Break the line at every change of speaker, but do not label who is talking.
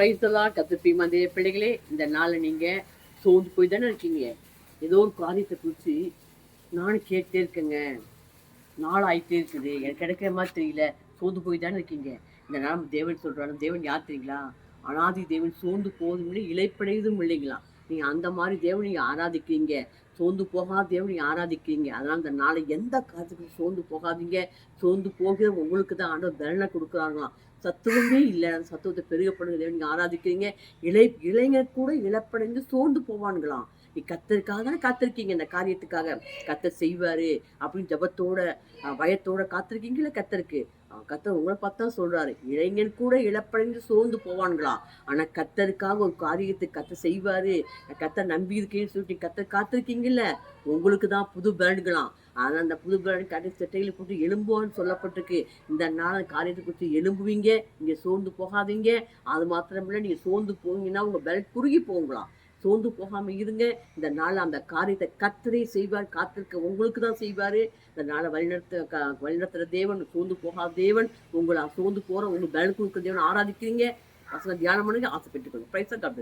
பிரைஸ்தெல்லாம் கத்துப்பீமா தேவ பிள்ளைகளே இந்த நாளில் நீங்கள் சோர்ந்து போய் தானே இருக்கீங்க? ஏதோ ஒரு காரியத்தை குறித்து நானும் கேட்டே இருக்கேங்க. நாள் ஆயிட்டே இருக்குது. எனக்கு கிடைக்கிற மாதிரி தெரியல. சோர்ந்து போய் தானே இருக்கீங்க? இந்த நாள் தேவன் சொல்கிறாங்க தேவன் யார் தெரியுங்களா? அனாதி தேவன் சோர்ந்து போதும் இல்லை இழைப்படையதும் இல்லைங்களா? நீங்கள் அந்த மாதிரி தேவனை ஆராதிக்கிறீங்க. சோர்ந்து போகாத தேவனை ஆராதிக்கிறீங்க. அதனால் இந்த நாளை எந்த காலத்துக்கும் சோர்ந்து போகாதீங்க. சோர்ந்து போகிற உங்களுக்கு தான் ஆண்டவர் பலனை கொடுக்குறாங்களாம் சத்துவமே இல்லை. அந்த சத்துவத்தை பெருகப்படுங்க தேவன் நீங்கள் ஆராதிக்கிறீங்க. இளை இளைஞர் கூட இழப்படைந்து சோர்ந்து போவானுங்களாம் நீ கத்தருக்காக தானே காத்திருக்கீங்க இந்த காரியத்துக்காக. கத்தர் செய்வாரு அப்படின்னு ஜபத்தோட பயத்தோட காத்திருக்கீங்களே கத்தருக்கு? கத்தர் உங்களை பார்த்தா சொல்றாரு இளைஞன் கூட இழப்படைந்து சோர்ந்து போவான்களா? ஆனா கத்தருக்காக ஒரு காரியத்தை கத்த செய்வாரு. கத்தர் நம்பி இருக்கேன்னு சொல்லிட்டு கத்தர் காத்திருக்கீங்கல்ல? உங்களுக்கு தான் புது பிராண்டுகளாம் ஆனா அந்த புது பேண்ட் கடை சட்டையில் போட்டு எலும்புவான்னு சொல்லப்பட்டிருக்கு. இந்த நாள் காரியத்தை குறித்து எலும்புவீங்க நீங்க சோர்ந்து போகாதீங்க. அது மாத்திரமில்லை நீங்க சோர்ந்து போனீங்கன்னா உங்க பெல்ட் குறுகி போங்களாம் சோர்ந்து போகாம இருங்க. இந்த நாள் அந்த காரியத்தை கத்தரே செய்வார். காத்திருக்க உங்களுக்கு தான் செய்வாரு. இந்த நாளை வழிநடத்த க- வழிநடத்துற தேவன் சோர்ந்து போகாத தேவன் உங்களை சோர்ந்து போகிற உங்களுக்கு பலன் கொடுக்குற தேவன் ஆராதிக்கிறீங்க. வசனம் தியானம் பண்ணுங்க. ஆசைப்பட்டுக்கணும் பிரைஸ் காட்